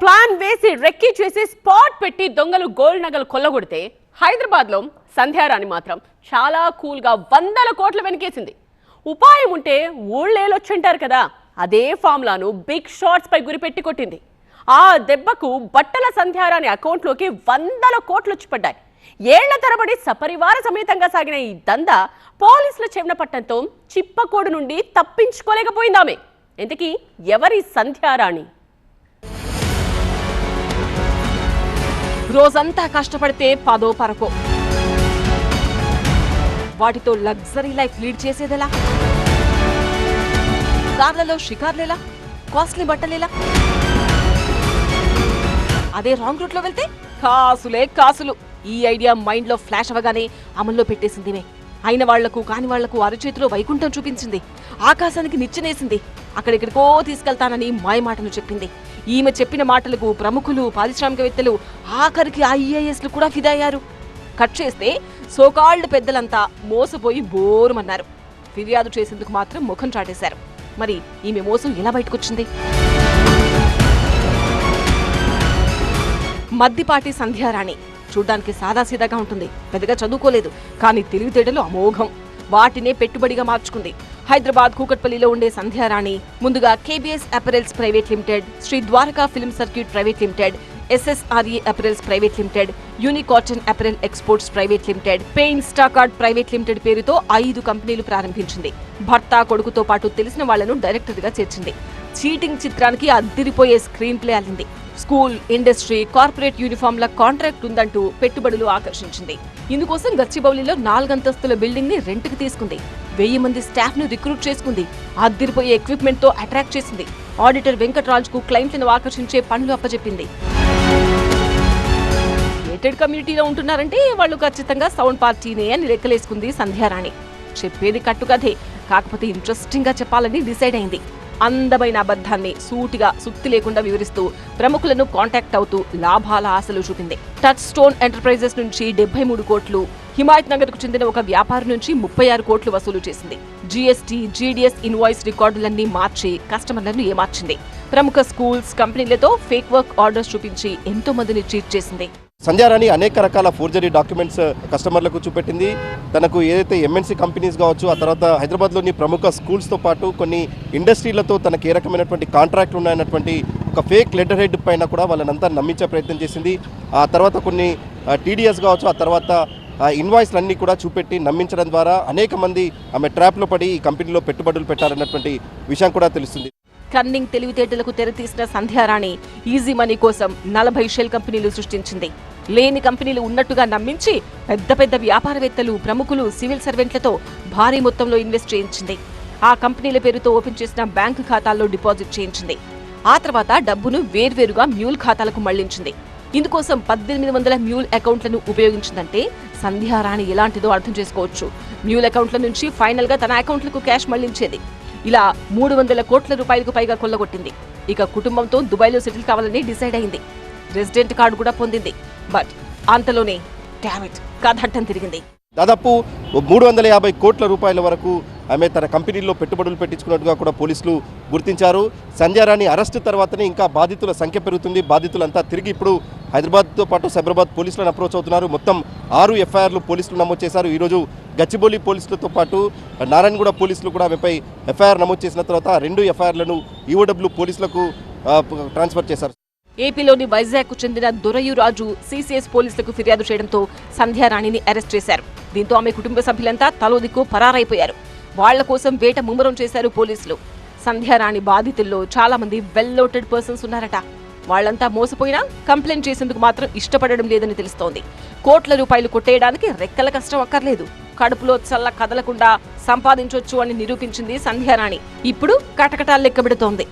Plan వేసి recce చేసి spot పెట్టి దొంగలు గోల్డ్ నగలు కొల్లగొడితే హైదరాబాద్లో సంధ్యారాణి మాత్రం చాలా కూల్గా వందల కోట్లు వెనకేసింది. ఉపాయం ఉంటే ఊళ్ళేలొచ్చుంటారు కదా. అదే ఫార్ములాను బిగ్ షాట్స్ పై గురిపెట్టి కొట్టింది. ఆ దెబ్బకు బట్టల సంధ్యారాణి అకౌంట్లోకి వందల కోట్లు వచ్చి పడ్డాయి. ఏళ్ళ తరబడి సపరివార సమేతంగా సాగిన ఈ దందా పోలీసుల చెవిన పట్టంతో చిప్పకోడు నుండి తప్పించుకోలేకపోయిందామె. ఇంతకీ ఎవరి సంధ్యారాణి రోజంతా కష్టపడితే పదో పరకో. వాటితో లగ్జరీ లైఫ్ లీడ్ చేసేదెలా? కార్లలో షికార్లేలా? కాస్ట్లీ బట్టలేలా? అదే రాంగ్ రూట్లో వెళ్తే కాసులే కాసులు. ఈ ఐడియా మైండ్లో ఫ్లాష్ అవ్వగానే అమల్లో పెట్టేసిందిమే. అయిన వాళ్ళకు కాని వాళ్ళకు అరచేతిలో వైకుంఠం చూపించింది. ఆకాశానికి నిచ్చెనేసింది. అక్కడెక్కడికో తీసుకెళ్తానని మాయమాటను చెప్పింది. ఈమె చెప్పిన మాటలకు ప్రముఖులు పారిశ్రామికవేత్తలు ఆఖరికి ఐఏఎస్లు కూడా ఫిదా అయ్యారు కట్ చేస్తే సోకాల్డ్ పెద్దలంతా మోసపోయి బోరుమన్నారు. ఫిర్యాదు చేసేందుకు మాత్రం ముఖం చాటేశారు. మరి ఈమె మోసం ఎలా బయటకొచ్చింది? మద్దిపాటి సంధ్యారాణి చూడ్డానికి సాదాసీదాగా ఉంటుంది. పెద్దగా చదువుకోలేదు కానీ తెలివితేటలు అమోఘం. వాటినే పెట్టుబడిగా మార్చుకుంది. హైదరాబాద్ కూకట్పల్లిలో ఉండే సంధ్యారాణి ముందుగా KBS apparels private limited Shri Dwaraka film circuit private limited SSRE apparels private limited unicotton apparel exports private limited pain స్టాకార్డ్ ప్రైవేట్ లిమిటెడ్ పేరుతో ఐదు కంపెనీలు ప్రారంభించింది. భర్త కొడుకుతో పాటు తెలిసిన వాళ్ళను డైరెక్టర్గా చేర్చింది. చీటింగ్ చిత్రానికి అద్దిరిపోయే స్క్రీన్ ప్లే అల్లింది స్కూల్ ఇండస్ట్రీ కార్పొరేట్ యూనిఫామ్ల కాంట్రాక్ట్ ఉందంటూ పెట్టుబడులు ఆకర్షించింది. ఇందుకోసం గచ్చిబౌలిలో నాలుగంతస్తుల బిల్డింగ్ని రెంట్కి తీసుకుంది. వెయ్యి మంది స్టాఫ్ను రిక్రూట్ చేసుకుంది. అద్దరిపోయే ఎక్విప్మెంట్తో అట్రాక్ట్ చేసింది. ఆడిటర్ వెంకట్రాజుకు క్లయింట్లను ఆకర్షించే పనులు అప్పచెప్పింది గేటెడ్ కమ్యూనిటీలో ఉంటున్నారంటే వాళ్ళు ఖచ్చితంగా సౌండ్ పార్టీనే అని లెక్కలేసుకుంది సంధ్యారాణి. చెప్పేది కట్టుకథే. కాకపోతే ఇంట్రెస్టింగ్గా చెప్పాలని డిసైడ్ అయింది. అందమైన అబద్ధాన్ని సూటిగా సుత్తి లేకుండా వివరిస్తూ ప్రముఖులను కాంటాక్ట్ అవుతూ లాభాల ఆశలు చూపింది. టచ్ స్టోన్ ఎంటర్ప్రైజెస్ నుంచి డెబ్బై మూడు కోట్లు హిమాయత్ నగర్కు చెందిన ఒక వ్యాపారి నుంచి ముప్పై ఆరు కోట్లు వసూలు చేసింది. జీఎస్టీ జీడీఎస్ ఇన్వాయిస్ రికార్డులన్నీ మార్చి కస్టమర్లను ఏమార్చింది. ప్రముఖ స్కూల్స్ కంపెనీలతో ఫేక్ వర్క్ ఆర్డర్స్ చూపించి ఎంతో మందిని చీట్ చేసింది. సంధ్యారాణి అనేక రకాల ఫోర్జరీ డాక్యుమెంట్స్ కస్టమర్లకు చూపెట్టింది. తనకు ఏదైతే ఎంఎన్సీ కంపెనీస్ కావచ్చు ఆ తర్వాత హైదరాబాద్లోని ప్రముఖ స్కూల్స్తో పాటు కొన్ని ఇండస్ట్రీలతో తనకు ఏ రకమైనటువంటి కాంట్రాక్ట్లు ఉన్నాయన్నటువంటి ఒక ఫేక్ లెటర్ హెడ్ పైన కూడా వాళ్ళనంతా నమ్మించే ప్రయత్నం చేసింది. ఆ తర్వాత కొన్ని uh, టీడీఎస్ కావచ్చు ఆ తర్వాత ఇన్వాయిస్లు అన్నీ కూడా చూపెట్టి నమ్మించడం ద్వారా అనేక మంది ఆమె ట్రాప్లో పడి ఈ కంపెనీలో పెట్టుబడులు పెట్టారన్నటువంటి విషయం కూడా తెలుస్తుంది. కన్నింగ్ తెలివితేటలకు తెరతీసిన సంధ్యారాణి ఈజీ మనీ కోసం నలభై షెల్ కంపెనీలు సృష్టించింది. లేని కంపెనీలు ఉన్నట్టుగా నమ్మించి పెద్ద పెద్ద వ్యాపారవేత్తలు ప్రముఖులు సివిల్ సర్వెంట్లతో భారీ మొత్తంలో ఇన్వెస్ట్ చేయించింది. ఆ కంపెనీల పేరుతో ఓపెన్ చేసిన బ్యాంకు ఖాతాల్లో డిపాజిట్ చేయించింది. ఆ తర్వాత డబ్బును వేర్వేరుగా మ్యూల్ ఖాతాలకు మళ్ళించింది. ఇందుకోసం పద్దెనిమిది వందల మ్యూల్ అకౌంట్లను ఉపయోగించిందంటే సంధ్యారాణి ఎలాంటిదో అర్థం చేసుకోవచ్చు. మ్యూల్ అకౌంట్ల నుంచి ఫైనల్గా తన అకౌంట్లకు క్యాష్ మళ్ళించేది. ఇలా మూడు వందల కోట్ల రూపాయలకు పైగా కొల్లగొట్టింది. ఇక కుటుంబంతో దుబాయ్లో సెటిల్ కావాలని డిసైడ్ అయింది. రెసిడెంట్ కార్డు కూడా పొందింది. బట్ అంతలోనే డామిట్ కథట్టం తిరిగింది. దాదాపు మూడు వందల యాభై కోట్ల రూపాయల వరకు ఆమె తన కంపెనీల్లో పెట్టుబడులు పెట్టించుకున్నట్టుగా కూడా పోలీసులు గుర్తించారు. సంధ్యారాణి అరెస్ట్ తర్వాతనే ఇంకా బాధితుల సంఖ్య పెరుగుతుంది. బాధితులంతా తిరిగి ఇప్పుడు హైదరాబాద్తో పాటు సైబరాబాద్ పోలీసులను అప్రోచ్ అవుతున్నారు. మొత్తం ఆరు ఎఫ్ఐఆర్లు పోలీసులు నమోదు చేశారు. ఈరోజు గచ్చిబౌలి పోలీసులతో పాటు నారాయణగూడ పోలీసులు కూడా ఆమెపై ఎఫ్ఐఆర్ నమోదు చేసిన తర్వాత రెండు ఎఫ్ఐఆర్లను ఈఓడబ్ల్యూ పోలీసులకు ట్రాన్స్ఫర్ చేశారు. ఏపీలోని వైజాగ్కు చెందిన దొరయురాజు సీసీఎస్ పోలీసులకు ఫిర్యాదు చేయడంతో సంధ్యారాణిని అరెస్ట్ చేశారు. దీంతో ఆమె కుటుంబ సభ్యులంతా తలో దిక్కు పరారైపోయారు. వాళ్ళ కోసం వేట ముమ్మరం చేశారు పోలీసులు. సంధ్యారాణి బాధితుల్లో చాలా మంది వెల్ లోటెడ్ పర్సన్స్ ఉన్నారట. వాళ్ళంతా మోసపోయినా కంప్లైంట్ చేసేందుకు మాత్రం ఇష్టపడడం లేదని తెలుస్తోంది. కోట్ల రూపాయలు కొట్టేయడానికి రెక్కల కష్టం అక్కర్లేదు. కడుపులో చల్ల కదలకుండా సంపాదించొచ్చు అని నిరూపించింది సంధ్యారాణి. ఇప్పుడు కటకటాలు లెక్కబెడుతోంది.